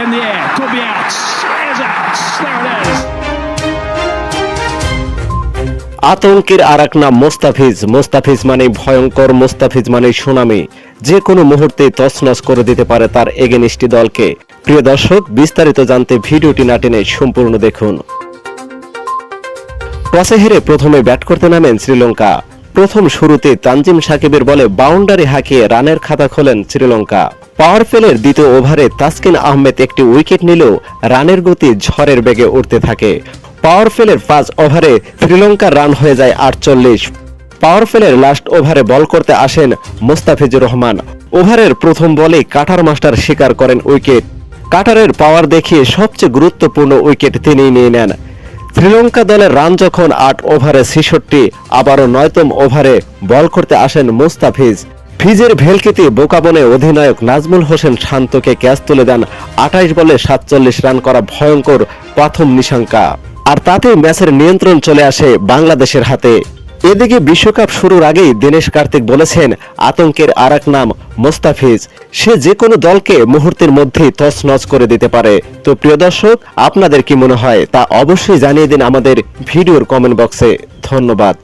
in the air, could be out. Is out. There it is. আতঙ্কের আর এক নাম মোস্তাফিজ মোস্তাফিজ মানে ভয়ঙ্কর মোস্তাফিজ মানে সুনামি যে কোনো মুহূর্তে তছনছ করে দিতে পারে তার এগেনিস্টি দলকে প্রিয় দর্শক বিস্তারিত জানতে ভিডিওটি না টেনে সম্পূর্ণ দেখুন টসে হেরে প্রথমে ব্যাট করতে নামেন শ্রীলঙ্কা প্রথম শুরুতে তানজিম সাকিবের বলে বাউন্ডারি হাঁকিয়ে রানের খাতা খোলেন শ্রীলঙ্কা পাওয়ার প্লের দ্বিতীয় ওভারে তাসকিন আহমেদ একটি উইকেট নিলেও রানের গতি ঝড়ের বেগে উঠতে থাকে। পাওয়ার প্লের পাঁচ ওভারে শ্রীলঙ্কার রান হয়ে যায় আটচল্লিশ। পাওয়ার প্লের লাস্ট ওভারে বল করতে আসেন মোস্তাফিজুর রহমান। ওভারের প্রথম বলেই কাটার মাস্টার শিকার করেন উইকেট। কাটারের পাওয়ার দেখিয়ে সবচেয়ে গুরুত্বপূর্ণ উইকেট তিনিই নিয়ে নেন। শ্রীলঙ্কা দলের রান যখন আট ওভারে ছেষট্টি, আবারও নয়তম ওভারে বল করতে আসেন মুস্তাফিজ। ফিজের ভেলকিতে বোকাবনে অধিনায়ক নাজমুল হোসেন শান্তকে ক্যাচ তুলে দেন আঠাইশ বলে সাতচল্লিশ রান করা ভয়ঙ্কর প্রথম নিশাঙ্কা। আর তাতেই ম্যাচের নিয়ন্ত্রণ চলে আসে বাংলাদেশের হাতে। এদিকে বিশ্বকাপ শুরুর আগেই দীনেশ কার্তিক বলেছেন, আতঙ্কের আর নাম মোস্তাফিজ। সে যে কোনো দলকে মুহূর্তের মধ্যেই তছনছ করে দিতে পারে। তো প্রিয় দর্শক, আপনাদের কি মনে হয় তা অবশ্যই জানিয়ে দিন আমাদের ভিডিওর কমেন্ট বক্সে। ধন্যবাদ।